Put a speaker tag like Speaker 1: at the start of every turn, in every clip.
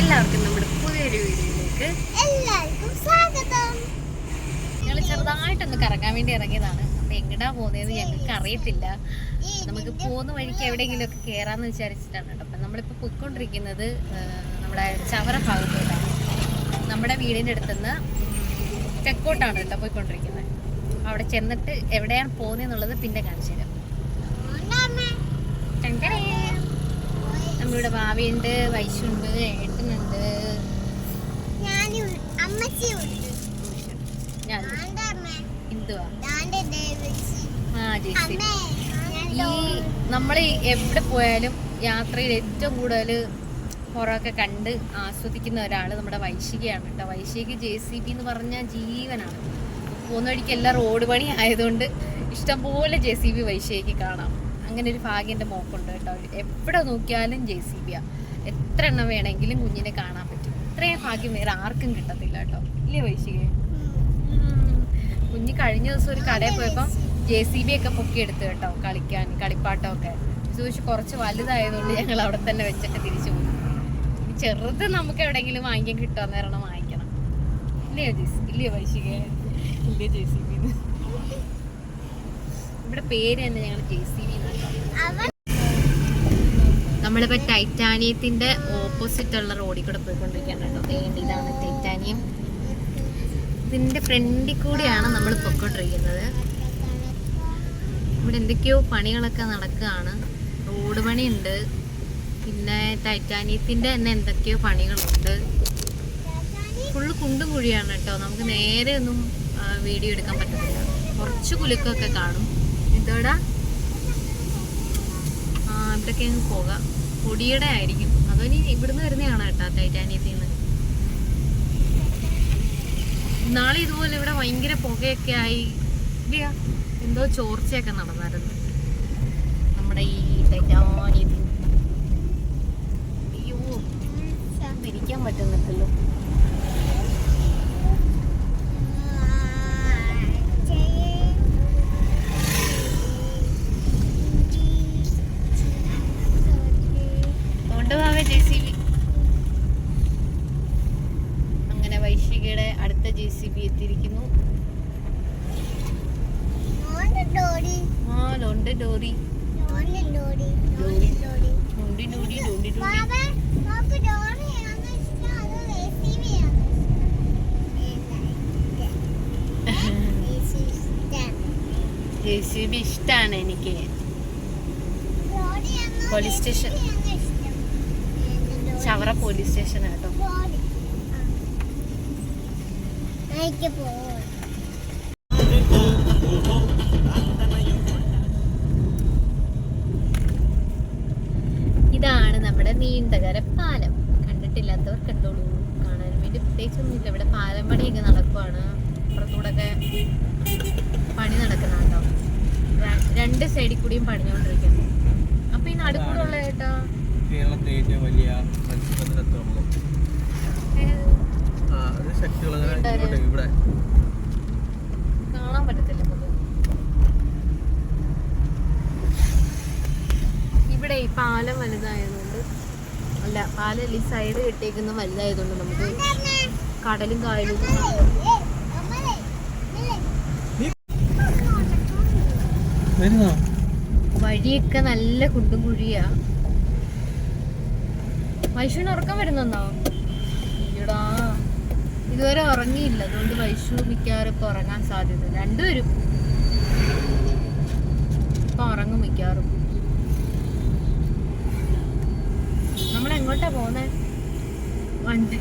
Speaker 1: എല്ലാവർക്കും നമ്മുടെ പുതിയൊരു വീഡിയോയിലേക്ക്
Speaker 2: എല്ലാവർക്കും സ്വാഗതം.
Speaker 1: ഞങ്ങൾ ചെറുതായിട്ടൊന്ന് കറങ്ങാൻ വേണ്ടി ഇറങ്ങിയതാണ്. അപ്പൊ എങ്ങടാ പോകുന്നതെന്ന് ഞങ്ങൾക്ക് അറിയത്തില്ല. നമുക്ക് പോകുന്ന വഴിക്ക് എവിടെയെങ്കിലും ഒക്കെ കയറാന്ന് വിചാരിച്ചിട്ടാണ് കേട്ടോ. അപ്പൊ നമ്മളിപ്പോ പോയിക്കൊണ്ടിരിക്കുന്നത് നമ്മുടെ ചവറ ഭാഗത്തോട്ടാണ്. നമ്മുടെ വീടിന്റെ അടുത്തുനിന്ന് തെക്കോട്ടാണ് കേട്ടോ പോയിക്കൊണ്ടിരിക്കുന്നത്. അവിടെ ചെന്നിട്ട് എവിടെയാണ് പോകുന്നതെന്നുള്ളത് പിന്നെ കാണിച്ചു തരാം. ടങ്കടേ. നമ്മളിവിടെ ഭാവിയുണ്ട് വൈശുണ്ട് ഏട്ടനുണ്ട്. ആ ഈ നമ്മൾ എവിടെ പോയാലും യാത്രയിൽ ഏറ്റവും കൂടുതൽ കുറവൊക്കെ കണ്ട് ആസ്വദിക്കുന്ന ഒരാൾ നമ്മുടെ വൈശികയാണ് കേട്ടോ. വൈശിക ജെ സി ബി എന്ന് പറഞ്ഞാൽ ജീവനാണ്. പോകുന്ന വഴിക്ക് എല്ലാം റോഡ് പണി ആയതുകൊണ്ട് ഇഷ്ടംപോലെ ജെ സി ബി വൈശികയ്ക്ക് കാണാം. അങ്ങനെ ഒരു ഭാഗ്യം എന്റെ മോക്കുണ്ട് കേട്ടോ. എവിടെ നോക്കിയാലും ജെ സി ബിയാ. എത്ര എണ്ണം വേണമെങ്കിലും കുഞ്ഞിനെ കാണാൻ പറ്റും. ഇത്രയും ഭാഗ്യം വേറെ ആർക്കും കിട്ടത്തില്ല കേട്ടോ. ഇല്ലേ വൈശികേ? കുഞ്ഞ് കഴിഞ്ഞ ദിവസം ഒരു കടയിൽ പോയപ്പോൾ ജെ സി ബി ഒക്കെ പൊക്കിയെടുത്ത് കേട്ടോ കളിക്കാൻ കളിപ്പാട്ടമൊക്കെ. ചോദിച്ചു കുറച്ച് വലുതായതുകൊണ്ട് ഞങ്ങൾ അവിടെ തന്നെ വെച്ചിട്ട് തിരിച്ചു പോകും ചെറുത് നമുക്ക് എവിടെയെങ്കിലും വാങ്ങിക്കാൻ കിട്ടുമെന്ന് പറയണം വാങ്ങിക്കണം. ഇല്ലയോ ജെ സി ഇല്ലയോ വൈശിക? ഇല്ലയോ ജെ സി ബി ഇവിടെ പേര് തന്നെ ഞങ്ങൾ ജെ സി ബി നമ്മളിപ്പോ ടൈറ്റാനിയത്തിന്റെ ഓപ്പോസിറ്റ് ഉള്ള റോഡിൽ കൂടെ പോയിക്കൊണ്ടിരിക്കുകയാണ് കേട്ടോ. ഇതാണ് ടൈറ്റാനിയം. ഇതിന്റെ ഫ്രണ്ടിൽ കൂടിയാണ് നമ്മൾ പൊയ്ക്കൊണ്ടിരിക്കുന്നത്. ഇവിടെ എന്തൊക്കെയോ പണികളൊക്കെ നടക്കുകയാണ്. റോഡ് പണിയുണ്ട്. പിന്നെ ടൈറ്റാനിയത്തിന്റെ തന്നെ എന്തൊക്കെയോ പണികളുണ്ട്. ഫുള്ള് കുണ്ടും കുഴിയാണ് കേട്ടോ. നമുക്ക് നേരെ ഒന്നും വീഡിയോ എടുക്കാൻ പറ്റത്തില്ല. കുറച്ച് കുലുക്കൊക്കെ കാണും. എന്തോടാ ഇവിടൊക്കെ അങ്ങ് പോകാം. പൊടിയുടെ ആയിരിക്കും. അതോ ഇനി ഇവിടുന്ന് വരുന്നതാണ് കേട്ടോ ടൈറ്റാനിയത്തിൽ നിന്ന് നാളെ ഇതുപോലെ ഇവിടെ ഭയങ്കര പുകയൊക്കെ ആയി. എന്തോ ചോർച്ചയൊക്കെ നടന്നായിരുന്നു. നമ്മുടെ ഈ ടൈറ്റാനിയത്തിൽ അയ്യോ മരിക്കാൻ പറ്റുന്നില്ലല്ലോ. കൊണ്ടുപോവേ ജെ സി ബി. അങ്ങനെ വൈശികയുടെ അടുത്ത ജെ സി ബി എത്തിയിരിക്കുന്നു. ആ ലോണ്ട് ഡോറി ജെ സി ബി ഇഷ്ടമാണ് എനിക്ക്. Police station. Chavara police station കേട്ടോ ഇതാണ് നമ്മുടെ നീണ്ടകര പാലം. കണ്ടിട്ടില്ലാത്തവർ കണ്ടോളൂ കാണാൻ വേണ്ടി പ്രത്യേകിച്ചൊന്നുമില്ല. ഇവിടെ പാലം പണിയൊക്കെ നടക്കുവാണ്. അപ്പുറത്തൂടൊക്കെ പണി നടക്കുന്നുണ്ടോ? രണ്ട് സൈഡിൽ കൂടിയും പണിഞ്ഞുകൊണ്ടിരിക്കുന്നു. അപ്പൊ ഈ നടുക്കൂടുള്ള ചേട്ടാ
Speaker 3: കേരളത്തിലെ ഏറ്റവും വലിയ മത്സ്യബന്ധനത്തോളം. തുറമുഖം ആ അത് ശക്തിയുള്ള ഇങ്ങോട്ട് ഇവിടെ.
Speaker 1: കാണാൻ പറ്റത്തില്ല നമുക്ക്. ഇവിടെ ഈ പാലം വലുതായതുകൊണ്ട് അല്ല പാലം ഈ സൈഡ് കെട്ടിയേക്കുന്ന വലുതായതുകൊണ്ട് നമുക്ക് കടലും കായലും വഴിയൊക്കെ നല്ല കുണ്ടും കുഴിയാ. വൈഷുവിന് ഉറക്കം വരുന്നോ ഈടാ ഇതുവരെ ഉറങ്ങിയില്ല. അതുകൊണ്ട് വൈഷു മിക്കവാറും ഇപ്പൊ ഉറങ്ങാൻ സാധ്യത രണ്ടുപേരും ഇപ്പൊ ഉറങ്ങും മിക്കവാറും. നമ്മൾ എങ്ങോട്ടാ പോന്നെ? വണ്ടി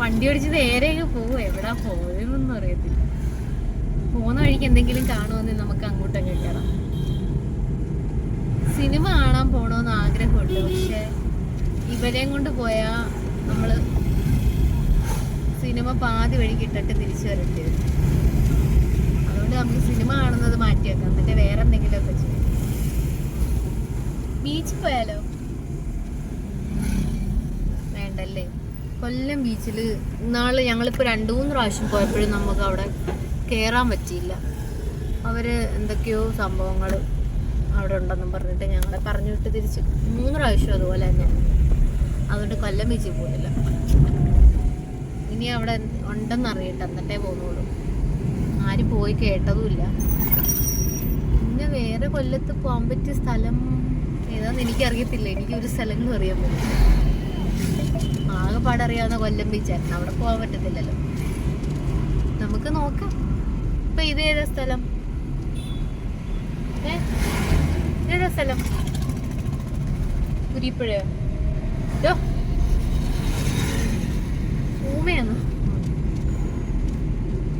Speaker 1: വണ്ടി ഓടിച്ച് നേരെ പോവും? എവിടാ പോയെന്നൊന്നും അറിയത്തില്ല. പോകുന്ന വഴിക്ക് എന്തെങ്കിലും കാണുമെന്ന് നമുക്ക് അങ്ങോട്ടൊക്കെ കയറാം സിനിമ കാണാൻ പോണോന്ന് ആഗ്രഹമുണ്ട് പക്ഷെ ഇവരെയും കൊണ്ട് പോയാൽ നമ്മൾ സിനിമ പാതി വഴി കിട്ടിട്ട് തിരിച്ചു വരട്ടെ. അതുകൊണ്ട് നമുക്ക് സിനിമ കാണുന്നത് മാറ്റി വെക്കാം എന്നിട്ട് വേറെ എന്തെങ്കിലുമൊക്കെ ചെയ്യും. ബീച്ച് പോയാലോ? വേണ്ടല്ലേ? കൊല്ലം ബീച്ചിൽ ഇന്നാൾ ഞങ്ങളിപ്പോൾ രണ്ടു മൂന്ന് പ്രാവശ്യം പോയപ്പോഴും നമുക്ക് അവിടെ കയറാൻ പറ്റിയില്ല. അവർ എന്തൊക്കെയോ സംഭവങ്ങൾ അവിടെ ഉണ്ടെന്നും പറഞ്ഞിട്ട് ഞങ്ങളെ പറഞ്ഞു വിട്ട് തിരിച്ച്. മൂന്ന് പ്രാവശ്യം അതുപോലെ തന്നെ അതുകൊണ്ട് കൊല്ലം ബീച്ചിൽ പോയില്ല ഇനി അവിടെ ഉണ്ടെന്ന് അറിയട്ടെ എന്നിട്ടേ പോകുന്നുള്ളൂ. ആരും പോയി കേട്ടതുമില്ല. പിന്നെ വേറെ കൊല്ലത്ത് പോകാൻ പറ്റിയ സ്ഥലം ഏതാന്ന് എനിക്കറിയത്തില്ല. എനിക്ക് ഒരു സ്ഥലങ്ങളും അറിയാൻ പറ്റില്ല ആകെപ്പാട് അറിയാവുന്ന കൊല്ലം ബീച്ചായിരുന്നു അവിടെ പോകാൻ പറ്റത്തില്ലല്ലോ. നമുക്ക് നോക്കാം. ഇപ്പൊ ഇത് ഏതാ സ്ഥലം? ഏ? ഇതേതാ സ്ഥലം? കുരിപ്പുഴയോ. ഊമയാണോ.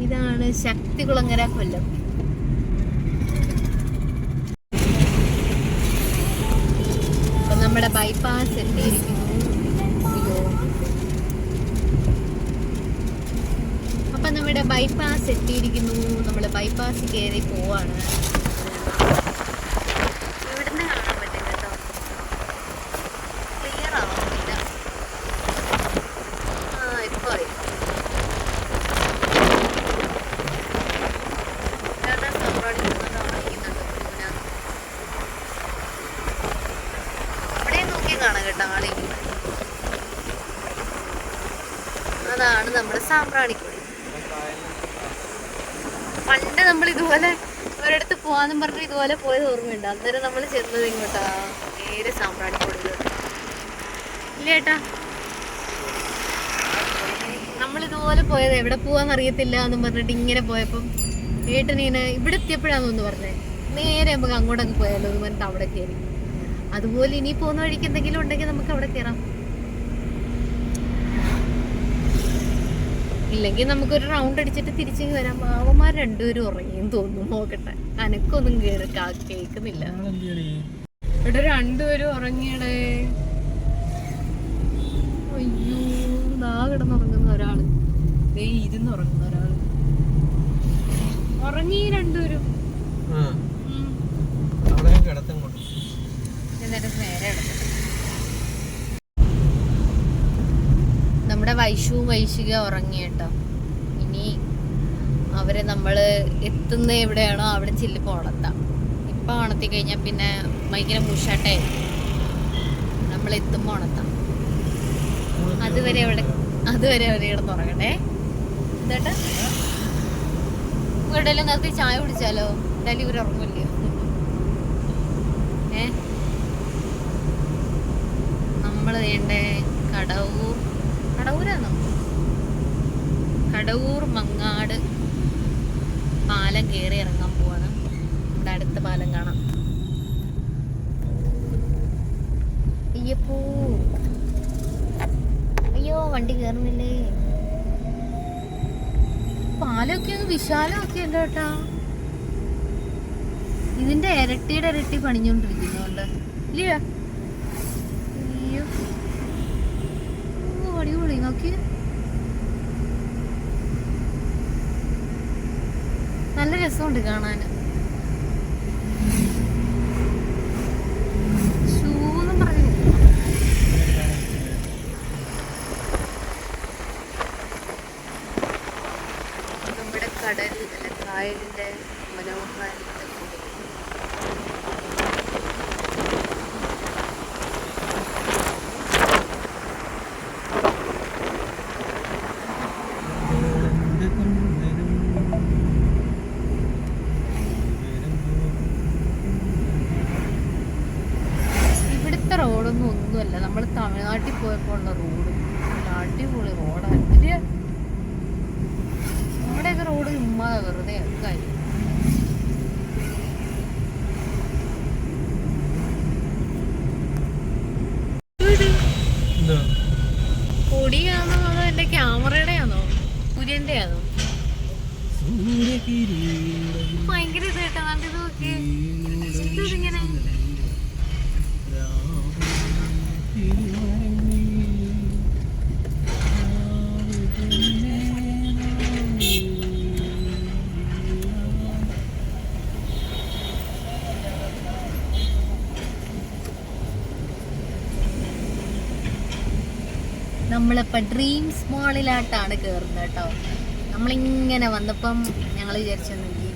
Speaker 1: ഇതാണ് ശക്തികുളങ്ങര കൊല്ലം. അപ്പൊ നമ്മുടെ ബൈപ്പാസ് എത്തിയിരിക്കുന്നു. അപ്പൊ നമ്മുടെ ബൈപ്പാസ് എത്തിയിരിക്കുന്നു. നമ്മൾ ബൈപ്പാസ് കയറി പോവാണ് ഇവിടുന്ന് കാണാൻ പറ്റും കേട്ടോ ക്ലിയർ ആവുന്നില്ല ആ ഇപ്പൊ ആയി ഇതാണ് സമ്രാട്ട് ഇരുന്നിട്ട് കാണിക്കുന്നുണ്ട് ഇതിനകത്ത്. അവിടെ നോക്കി കാണാം കേട്ടോ ആളില്ല അതാണ് നമ്മുടെ സാമ്പ്രാണിക്കുടി പണ്ട് നമ്മൾ ഇതുപോലെ ഒരിടത്ത് പോവാന്നും പറഞ്ഞ് ഇതുപോലെ പോയത് ഓർമ്മയുണ്ട്. അന്നേരം നമ്മൾ ചെന്നത് ഇങ്ങോട്ടാ. നേരെ സാമ്പ്രാണിക്കുടി ഇല്ലേട്ടാ നമ്മൾ ഇതുപോലെ പോയത് എവിടെ പോവാന്ന് അറിയത്തില്ല എന്നും പറഞ്ഞിട്ട് ഇങ്ങനെ പോയപ്പം ഏട്ടനിങ്ങനെ ഇവിടെ എത്തിയപ്പോഴാന്ന് പറഞ്ഞേ. നേരെ നമുക്ക് അങ്ങോട്ടൊക്കെ പോയാലോ എന്ന് പറഞ്ഞിട്ട് അവിടെ കയറി. അതുപോലെ ഇനി പോകുന്ന വഴിക്ക് എന്തെങ്കിലും ഉണ്ടെങ്കിൽ നമുക്ക് അവിടെ കയറാം. ഇല്ലെങ്കിൽ നമുക്കൊരു റൗണ്ട് അടിച്ചിട്ട് തിരിച്ചു വരാം. മാവന്മാർ രണ്ടുപേരും ഉറങ്ങിയെന്ന് തോന്നുന്നു. നോക്കട്ടെ. അനക്കൊന്നും കേറി കാ- കേൾക്കുന്നില്ല. ഇവിടെ രണ്ടുപേരും ഉറങ്ങിയടേ അയ്യോ ദാ കിടന്നുറങ്ങുന്ന ഒരാൾ ദേ ഇരുന്ന് ഉറങ്ങുന്ന ഒരാൾ ഉറങ്ങി രണ്ടുപേരും
Speaker 3: ആ
Speaker 1: ഉം.
Speaker 3: അവിടെ കിടത്തും കൊണ്ട്
Speaker 1: എന്നിട്ട് നേരെ കിടക്കട്ടെ വൈഷുവും വൈശിക ഉറങ്ങി കേട്ടോ. ഇനി അവരെ നമ്മൾ എത്തുന്ന എവിടെയാണോ അവിടെ ചില്ല് ഉണർത്താം ഇപ്പം ഉണർത്തി കഴിഞ്ഞാൽ പിന്നെ ഭയങ്കര മൂഷാട്ടെ നമ്മൾ എത്തുമ്പോൾ ഉണർത്താം അതുവരെ അവിടെ അതുവരെ അവർ കിടന്ന് ഉറങ്ങട്ടെ. എന്താട്ടാ? എവിടെയെല്ലാം നിർത്തി ചായ കുടിച്ചാലോ? എന്തായാലും ഇവർ ഉറങ്ങില്ലയോ ഏ? നമ്മൾ വേണ്ടേ കടവൂർ കടവൂരാണോ കടവൂർ മങ്ങാട് പാലം കയറി ഇറങ്ങാൻ പോവാണ്. ഇവിടെ അടുത്ത പാലം കാണാം. അയ്യപ്പോ. അയ്യോ വണ്ടി കയറുന്നില്ലേ പാലൊക്കെ ഒന്ന് വിശാലമൊക്കെ അല്ലോ കേട്ടാ ഇതിന്റെ ഇരട്ടിയുടെ ഇരട്ടി പണിഞ്ഞോണ്ടിരിക്കുന്നുണ്ട് ഇല്ല അയ്യോ ഓ, അടിപൊളി. നോക്കി. നല്ല രസമുണ്ട് കാണാൻ ഷൂന്നും പറഞ്ഞു നമ്മുടെ കടൽ അല്ല കായലിന്റെ മനോഹാരിത കൂടി ഇവിടുത്തെ റോഡൊന്നും ഒന്നുമല്ല നമ്മൾ തമിഴ്നാട്ടിൽ പോയപ്പോൾ ഉള്ള റോഡ് നല്ല അടിപൊളി റോഡാണ് ഇല്ലേ നമ്മുടെയൊക്കെ റോഡ് ചുമ്മാ വെറുതെ കാര്യം നമ്മളിപ്പോ ഡ്രീംസ് മാളിലായിട്ടാണ് കയറുന്നത് കേട്ടോ. നമ്മളിങ്ങനെ വന്നപ്പം ഞങ്ങൾ വിചാരിച്ചെന്നെങ്കിൽ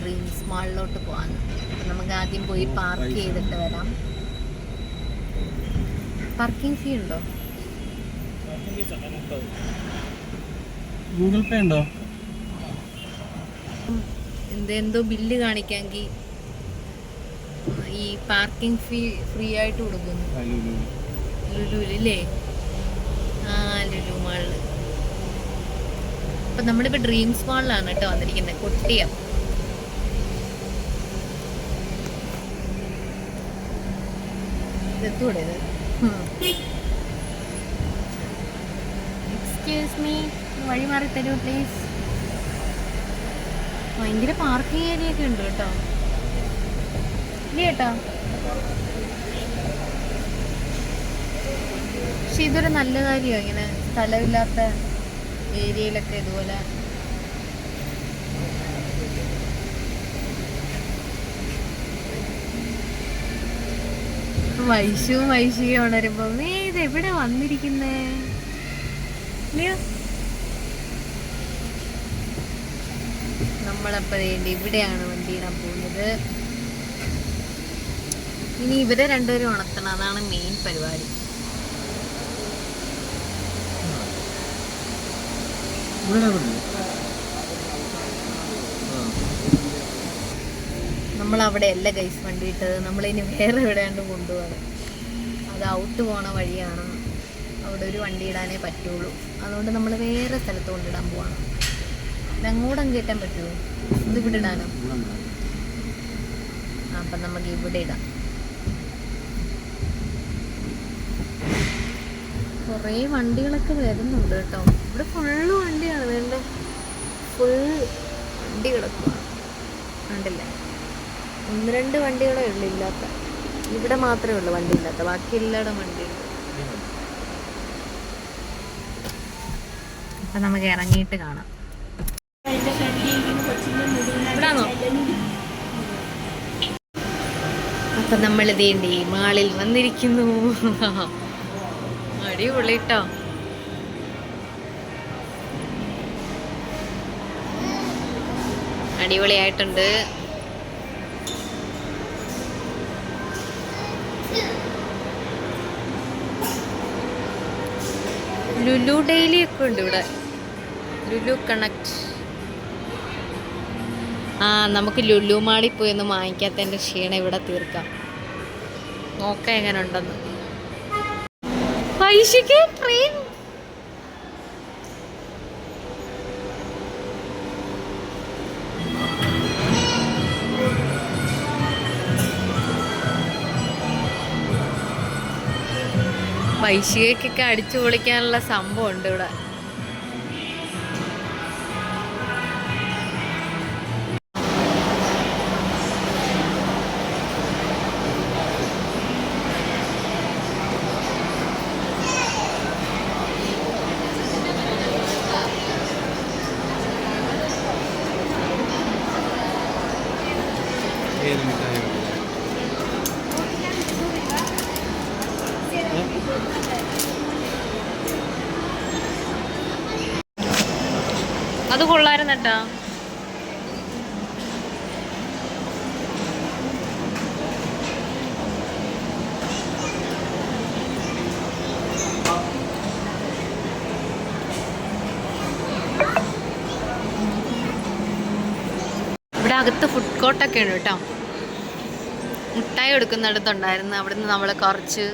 Speaker 1: ഡ്രീംസ് മാളിലോട്ട് പോകാന്ന് അപ്പൊ നമുക്ക് ആദ്യം പോയി പാർക്ക് ചെയ്തിട്ട് വരാം. പാർക്കിംഗ് ഫീ ഉണ്ടോ?
Speaker 3: ഗൂഗിൾ പേ ഉണ്ടോ
Speaker 1: എന്തെന്തോ ബില്ല് കാണിക്കാമെങ്കിൽ ഈ പാർക്കിംഗ് ഫീ ഫ്രീ ആയിട്ട് കൊടുക്കുന്നു. ലുലുവിലല്ലേ ആ ലുലു മാളിൽ അപ്പൊ നമ്മളിപ്പോ ഡ്രീംസ് മാളിലാണ് കേട്ടോ വന്നിരിക്കുന്നത് കൊട്ടിയം. ഇതെത്തൂടെ ഇത്? എക്സ്ക്യൂസ് മീ വഴി മാറി തരൂ പ്ലീസ് ഭയങ്കര പാർക്കിംഗ് ഏരിയ ഒക്കെ ഉണ്ട് കേട്ടോ. ഇല്ല കേട്ടോ പക്ഷെ ഇതൊരു നല്ല കാര്യമാണ് ഇങ്ങനെ സ്ഥലമില്ലാത്ത ഏരിയയിലൊക്കെ ഇതുപോലെ. വൈശുവും വൈശികയും ഉണരുമ്പോ നീ ഇത് എവിടെ വന്നിരിക്കുന്നേ? ഇല്ലയോ നമ്മളപ്പോ വേണ്ടി ഇവിടെയാണ് വണ്ടി ഇടാൻ പോകുന്നത്. ഇനി ഇവരെ രണ്ടുപേരും ഉണർത്തണം. അതാണ് മെയിൻ പരിപാടി
Speaker 3: ഇവിടെ എവിടെ
Speaker 1: നമ്മൾ അവിടെ അല്ല ഗൈസ് വണ്ടി ഇട്ടത്. നമ്മളിനി വേറെ എവിടെയാണ്ട് കൊണ്ടുപോകണം. അത് ഔട്ട് പോണ വഴിയാണ്. അവിടെ ഒരു വണ്ടി ഇടാനേ പറ്റുള്ളൂ. അതുകൊണ്ട് നമ്മൾ വേറെ സ്ഥലത്ത് കൊണ്ടിടാൻ പോവാണ്. അങ്ങോട്ടും കയറ്റാൻ പറ്റുമോ? ഇത് ഇവിടെ ഇടാനോ? അപ്പം നമുക്ക് ഇവിടെ ഇടാം. കുറേ വണ്ടികളൊക്കെ വരുന്നുണ്ട് കേട്ടോ. ഇവിടെ ഫുള്ള് വണ്ടിയാണ്. വേണ്ട? ഫുൾ വണ്ടി കിടക്കുക കണ്ടില്ലേ? ഒന്ന് രണ്ട് വണ്ടികളേ ഉള്ളൂ ഇല്ലാത്ത. ഇവിടെ മാത്രമേ ഉള്ളൂ വണ്ടി ഇല്ലാത്ത. ബാക്കി എല്ലായിടും വണ്ടിയുണ്ട് അപ്പൊ നമുക്ക് ഇറങ്ങിയിട്ട് കാണാം. അപ്പൊ നമ്മൾ ഇതേണ്ടി മാളിൽ വന്നിരിക്കുന്നു. അടിപൊളി ട്ടോ അടിപൊളിയായിട്ടുണ്ട്. ലുലു ഡെയിലി ഒക്കെ ഉണ്ട് ഇവിടെ. ലുലു കണക്ട്. ആ നമുക്ക് ലുലു മാളിൽ പോയി ഒന്ന് വാങ്ങിക്കാത്തതിന്റെ ക്ഷീണം ഇവിടെ തീർക്കാം. നോക്കാം എങ്ങനെ ഉണ്ടെന്ന് പൈസക്ക് ട്രെയിൻ വൈശികയ്ക്കൊക്കെ അടിച്ചു പൊളിക്കാനുള്ള സംഭവം ഉണ്ട് ഇവിടെ. കൊള്ളായിരുന്നു കേട്ടാ ഇവിടെ അകത്ത് ഫുഡ് കോർട്ടൊക്കെ ഉണ്ട് കേട്ടോ. മുട്ടായി എടുക്കുന്നിടത്തുണ്ടായിരുന്നു. അവിടുന്ന് നമ്മൾ കുറച്ച്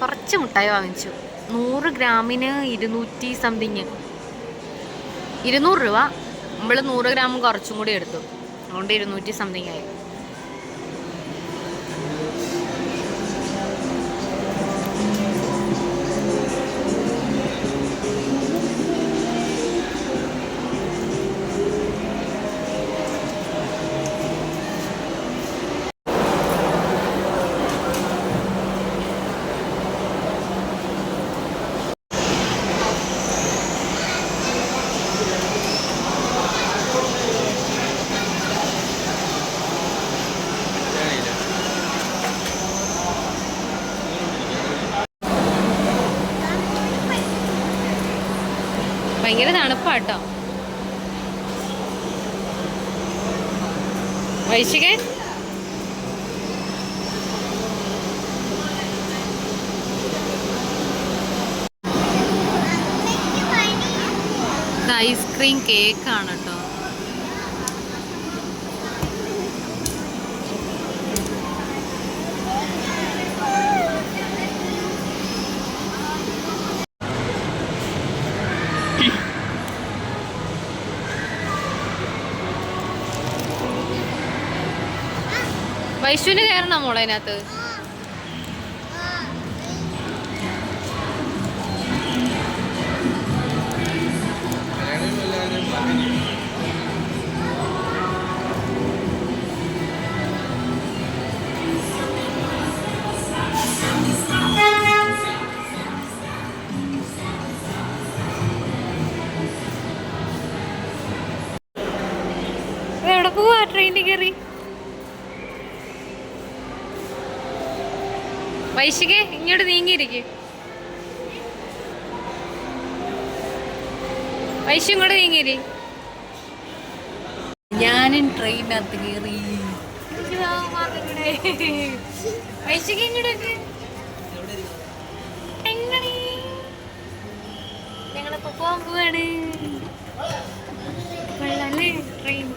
Speaker 1: കുറച്ച് മുട്ടായി വാങ്ങിച്ചു. നൂറ് ഗ്രാമിന് ഇരുന്നൂറ്റി സംതിങ് ഇരുന്നൂറ് രൂപ. നമ്മൾ നൂറ് ഗ്രാം കുറച്ചും കൂടി എടുത്തു. അതുകൊണ്ട് ഇരുന്നൂറ്റി സംതിങ് ആയി. ഭയങ്കര തണുപ്പാട്ടോ. വൈശികൻ ഐസ്ക്രീം കേക്കാണ് വൈശുവിന് കയറണം മോളെ അതിനകത്ത്? നീങ്ങിയിരി ഞാനും ട്രെയിനകത്ത് കയറി ഞങ്ങളിപ്പോ പോകാൻ പോവാണ്. കൊള്ളാല്ലേ ട്രെയിൻ?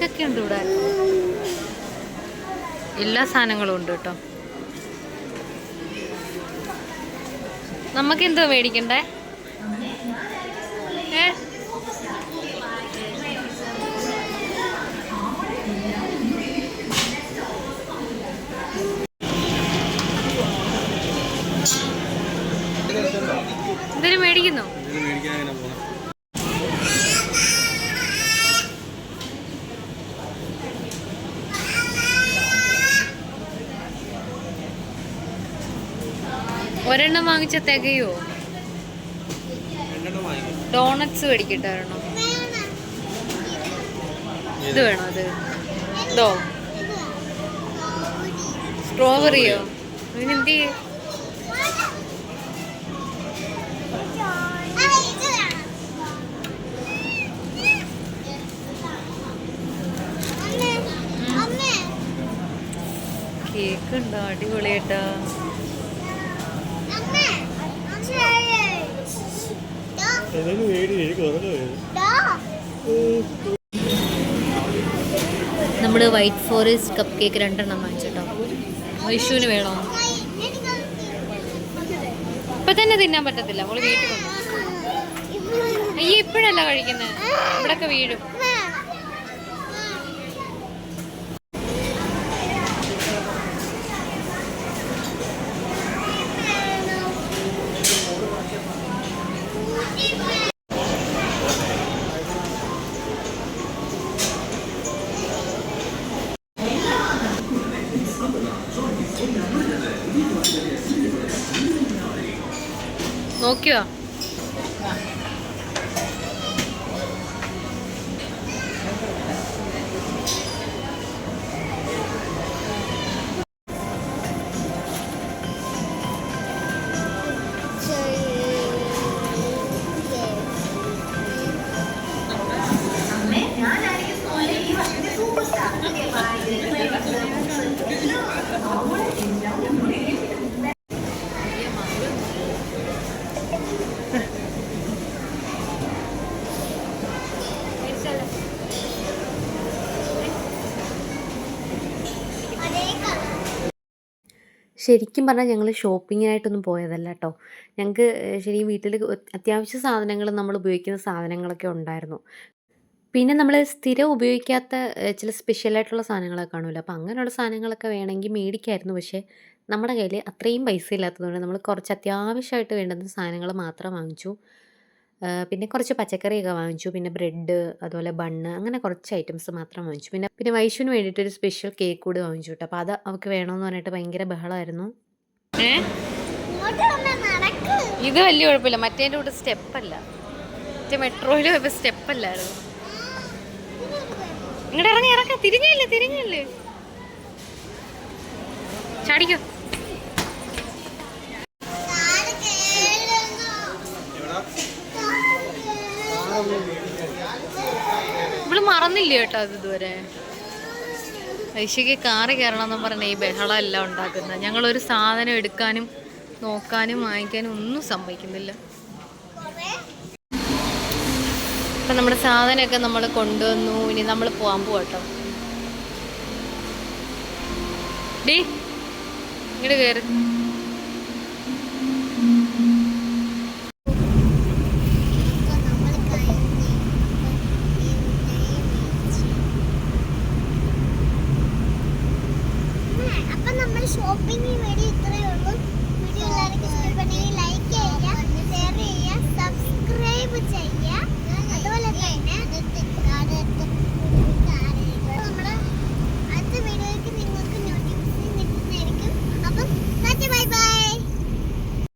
Speaker 1: ബാഗൊക്കെ ഉണ്ട് ഇവിടെ? എല്ലാ സാധനങ്ങളും ഉണ്ട് കേട്ടോ. നമുക്ക് എന്തോ മേടിക്കണ്ടേ? വാങ്ങിച്ച തികയോ? ഡോണറ്റ്സ് മേടിക്കട്ടെ ഒരെണ്ണം. ഇത് വേണോ അത്? ഇതോ? സ്ട്രോബെറിയോ അതിനെന്ത്? കേക്ക് ഉണ്ടോ അടിപൊളിയായിട്ടാ
Speaker 3: എനിക്ക്
Speaker 1: നമ്മൾ വൈറ്റ് ഫോറസ്റ്റ് കപ്പ് കേക്ക് രണ്ടെണ്ണം വാങ്ങിച്ചിട്ടോ. വൈഷുവിന് വേണോ? ഇപ്പൊ തന്നെ തിന്നാൻ പറ്റത്തില്ല. അവൾ വീട്ടിൽ കൊണ്ടു അയ്യ ഇപ്പോഴല്ല കഴിക്കുന്നത്. ഇവിടൊക്കെ വീഴും. നോക്കിയോ ശരിക്കും പറഞ്ഞാൽ ഞങ്ങൾ ഷോപ്പിങ്ങിനായിട്ടൊന്നും പോയതല്ല കേട്ടോ ഞങ്ങൾക്ക് ശരിക്കും വീട്ടിൽ അത്യാവശ്യ സാധനങ്ങൾ നമ്മൾ ഉപയോഗിക്കുന്ന സാധനങ്ങളൊക്കെ ഉണ്ടായിരുന്നു. പിന്നെ നമ്മൾ സ്ഥിരം ഉപയോഗിക്കാത്ത ചില ചില സ്പെഷ്യലായിട്ടുള്ള സാധനങ്ങളൊക്കെ കാണുമല്ലോ. അപ്പോൾ അങ്ങനെയുള്ള സാധനങ്ങളൊക്കെ വേണമെങ്കിൽ മേടിക്കായിരുന്നു. പക്ഷേ നമ്മുടെ കയ്യിൽ അത്രയും പൈസ ഇല്ലാത്തതുകൊണ്ട് നമ്മൾ കുറച്ച് അത്യാവശ്യമായിട്ട് വേണ്ടുന്ന സാധനങ്ങൾ മാത്രം വാങ്ങിച്ചു. പിന്നെ കുറച്ച് പച്ചക്കറിയൊക്കെ വാങ്ങിച്ചു. പിന്നെ ബ്രെഡ് അതുപോലെ ബണ്ണ് അങ്ങനെ കുറച്ച് ഐറ്റംസ് മാത്രം വാങ്ങിച്ചു. പിന്നെ പിന്നെ വൈഷുവിന് വേണ്ടിയിട്ട് ഒരു സ്പെഷ്യൽ കേക്ക് കൂടി വാങ്ങിച്ചു കേട്ടോ. അപ്പോൾ അത് അവൾക്ക് വേണമെന്ന് പറഞ്ഞിട്ട് ഭയങ്കര ബഹളമായിരുന്നു
Speaker 2: ഇങ്ങോട്ട് വന്ന് നടക്ക്.
Speaker 1: ഇത് വലിയ കുഴപ്പമില്ല. മറ്റേന്റെ കൂടെ സ്റ്റെപ്പല്ല. മറ്റേ മെട്രോയിൽ പോയപ്പോൾ സ്റ്റെപ്പല്ലായിരുന്നു. ഇങ്ങോട്ട് ഇറങ്ങി ഇറക്കാം തിരിഞ്ഞില്ലേ തിരിഞ്ഞില്ലേ? ചാടിക്കോ. മറന്നില്ല കേട്ടോ അത് ഇതുവരെ? ഐശയ്ക്ക് കാറ് കയറണമെന്ന് പറഞ്ഞ ഈ ബഹളം എല്ലാം ഉണ്ടാക്കുന്നത് ഞങ്ങളൊരു സാധനം എടുക്കാനും നോക്കാനും വാങ്ങിക്കാനും ഒന്നും സമ്മതിക്കുന്നില്ല. അപ്പം നമ്മുടെ സാധനമൊക്കെ നമ്മൾ കൊണ്ടുവന്നു. ഇനി നമ്മൾ പോകാൻ പോകട്ടോ ഡീ ഇങ്ങോട്ട് കയറി